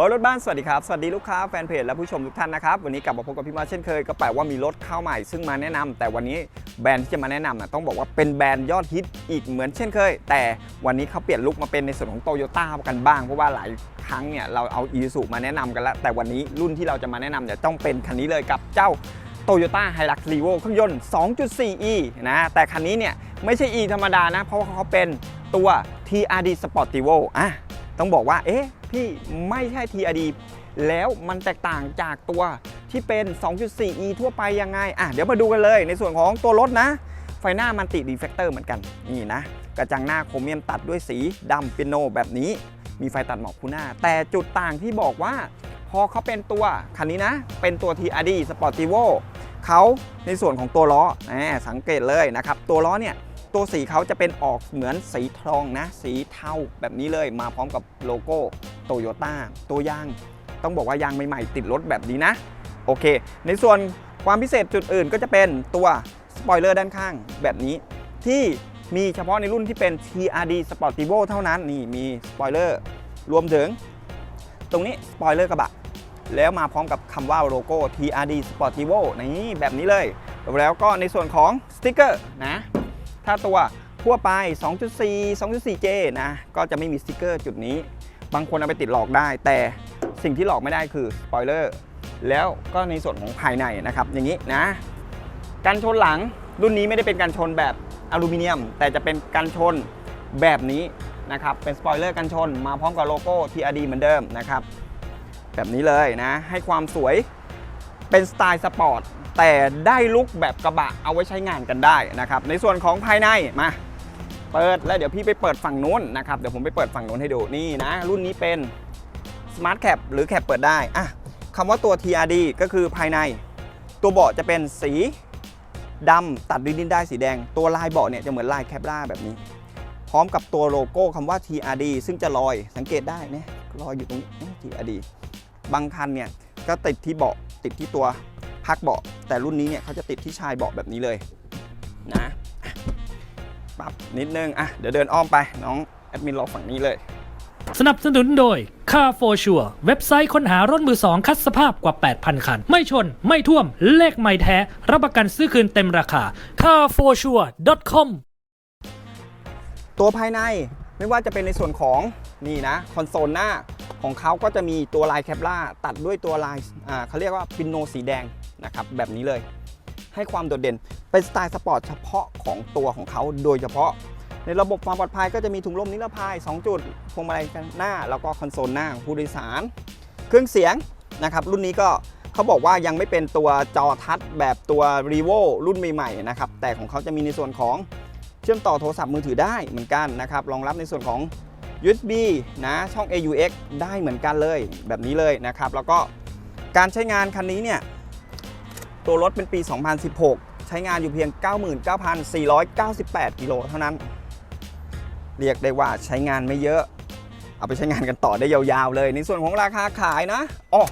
อยรถบ้านสวัสดีครับ สวัสดีลูกค้าแฟนเพจและผู้ชมทุกท่านนะครับ วันนี้กลับมาพบกับพี่มาเช่นเคยก็แปลว่ามีรถเข้าใหม่ซึ่งมาแนะนำแต่วันนี้แบรนด์ที่จะมาแนะนำนะต้องบอกว่าเป็นแบรนด์ยอดฮิตอีกเหมือนเช่นเคย แต่วันนี้เขาเปลี่ยนลุคมาเป็นในส่วนของโตโยต้ากันบ้างเพราะว่าหลายครั้งเนี่ยเราเอาอีซูมาแนะนำกันแล้วแต่วันนี้รุ่นที่เราจะมาแนะนำเนี่ยต้องเป็นคันนี้เลยกับเจ้าโตโยต้าไฮรักรีโวเครื่องยนต์ 2.4e นะแต่คันนี้เนี่ยไม่ใช่ e ธรรมดานะเพราะว่าเขาเป็นตัว TRD Sportivo อะ ต้องบอกว่า เอ๊ะ พี่ไม่ใช่ TRD แล้วมันแตกต่างจากตัวที่เป็น 2.4e ทั่วไปยังไง อะ เดี๋ยวมาดูกันเลยในส่วนของตัวรถนะ ไฟหน้ามันติดีเฟกเตอร์เหมือนกัน นี่นะ กระจังหน้าโครเมียมตัดด้วยสีดำเปียโนแบบนี้ มีไฟตัดหมอกคู่หน้า แต่จุดต่างที่บอกว่า พอเขาเป็นตัวคันนี้นะ เป็นตัว TRD Sportivo เขาในส่วนของตัวล้อสังเกตเลยนะครับ ตัวล้อเนี่ย ตัวสีเขาจะเป็นออกเหมือนสีทองนะ สีเทาแบบนี้เลยมาพร้อมกับโลโก้โตโยต้าตัวยาง ต้องบอกว่ายางใหม่ๆ ติดรถแบบนี้นะ โอเค ในส่วนความพิเศษจุดอื่นก็จะเป็นตัวสปอยเลอร์ด้านข้างแบบนี้ ที่มีเฉพาะในรุ่นที่เป็น TRD Sportivo เท่านั้นนี่มีสปอยเลอร์รวมถึง ตรงนี้สปอยเลอร์กระบะแล้วมาพร้อมกับคำว่าโลโก้ TRD Sportivo นี่แบบนี้เลย แล้วก็ในส่วนของสติกเกอร์นะ ถ้าตัวทั่วไป 2.4 2.4J นะ ก็จะไม่มีสติกเกอร์จุดนี้ บางคนเอาไปติดหลอกได้ แต่สิ่งที่หลอกไม่ได้คือสปอยเลอร์แล้วก็ในส่วนของภายในนะครับ อย่างนี้นะ กันชนหลังรุ่นนี้ไม่ได้เป็นกันชนแบบอลูมิเนียม แต่จะเป็นกันชนแบบนี้นะครับ เป็นสปอยเลอร์กันชนมาพร้อมกับโลโก้ TRD เหมือนเดิมนะครับ แบบนี้เลยนะ ให้ความสวย เป็นสไตล์สปอร์ตแต่ได้ลุคแบบกระบะเอาไว้ใช้งานกันได้นะครับ ในส่วนของภายในมา เปิดแล้วเดี๋ยวพี่ไปเปิดฝั่งนู้นนะครับเดี๋ยวผมไปเปิดฝั่งนู้นให้ดูนี่นะ รุ่นนี้เป็น Smart Cap หรือแคปเปิดได้อะคำว่าตัว TRD ก็คือภายใน ตัวเบาะจะเป็นสีดำตัดด้วยดินได้สีแดง ตัวลายเบาะเนี่ยจะเหมือนลายแคปล่าแบบนี้ พร้อมกับตัวโลโก้คำว่า TRD ซึ่งจะลอยสังเกตได้นะลอยอยู่ตรงนี้ TRD บางคันเนี่ยก็ติดที่เบาะ ติดที่ตัวพักเบาะ แต่รุ่นนี้เนี่ยเขาจะติดที่ชายเบาะแบบนี้เลยนะปรับนิดนึงอะเดี๋ยวเดินอ้อมไปน้องแอดมินรอฝั่งนี้เลย สนับสนุนโดย Car for Sure เว็บไซต์ค้นหารถมือสองคัดสภาพกว่า 8,000 คัน ไม่ชน ไม่ท่วม เลขไม่แท้ รับประกันซื้อคืนเต็มราคา carforsure.com ตัวภายในไม่ว่าจะเป็นในส่วนของนี่นะ คอนโซลหน้า ของเขาก็จะมีตัวลายแคปล่าตัดด้วยตัวลายเขาเรียกว่าปินโนสีแดงนะครับแบบนี้เลย ให้ความโดดเด่นเป็นสไตล์สปอร์ตเฉพาะของตัวของเขาโดยเฉพาะ ในระบบความปลอดภัยก็จะมีถุงลมนิรภัย 2 จุดพวงมาลัยกันหน้า แล้วก็คอนโซลหน้าของผู้โดยสาร เครื่องเสียงนะครับรุ่นนี้ก็เขาบอกว่ายังไม่เป็นตัวจอทัชแบบตัว r e v o รุ่นใหม่ๆนะครับแต่ของเขาจะมีในส่วนของเชื่อมต่อโทรศัพท์มือถือได้เหมือนกันนะครับรองรับในส่วนของ USB นะช่อง AUX ได้เหมือนกันเลยแบบนี้เลยนะครับ แล้วก็การใช้งานคันนี้เนี่ย ตัวรถเป็นปี 2016 ใช้งานอยู่เพียง 99,498 กิโลเท่านั้น เรียกได้ว่าใช้งานไม่เยอะ เอาไปใช้งานกันต่อได้ยาวๆเลย ในส่วนของราคาขายนะอ๋อ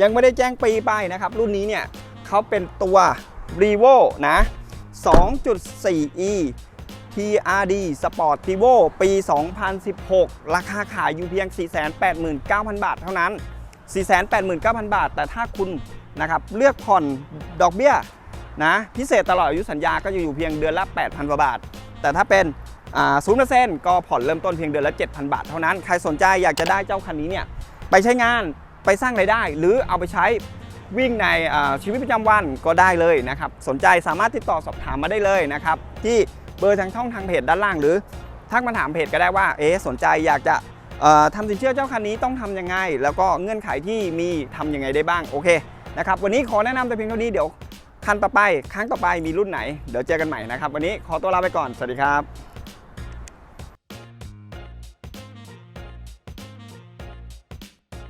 ยังไม่ได้แจ้งปีไปนะครับ รุ่นนี้เนี่ยเขาเป็นตัว r e v o นะ 2.4e TRD Sportivo ปี 2016 ราคาขายอยู่เพียง 489,000 บาทเท่านั้น 489,000 บาท แต่ถ้าคุณนะครับเลือกผ่อนดอกเบี้ยนะพิเศษตลอดอายุสัญญาก็จะอยู่เพียงเดือนละ 8,000กว่าบาท แต่ถ้าเป็นศูนย์เปอร์เซ็นต์ก็ผ่อนเริ่มต้นเพียงเดือนละ 7,000 บาทเท่านั้น ใครสนใจอยากจะได้เจ้าคันนี้เนี่ยไปใช้งานไปสร้างไรายได้ หรือเอาไปใช้วิ่งในชีวิตประจำวันก็ได้เลยนะครับ สนใจสามารถติดต่อสอบถามมาได้เลยนะครับ ที่ เบอร์ทางช่องทางเพจด้านล่างหรือทักมาถามเพจก็ได้ว่าเอ๊สนใจอยากจะทำสินเชื่อเจ้าคันนี้ต้องทำยังไง แล้วก็เงื่อนไขที่มีทำยังไงได้บ้างโอเคนะครับวันนี้ขอแนะนำแต่เพียงเท่านี้เดี๋ยวคันต่อไปครั้งต่อไปมีรุ่นไหน เดี๋ยวเจอกันใหม่นะครับ วันนี้ขอตัวลาไปก่อน สวัสดีครับ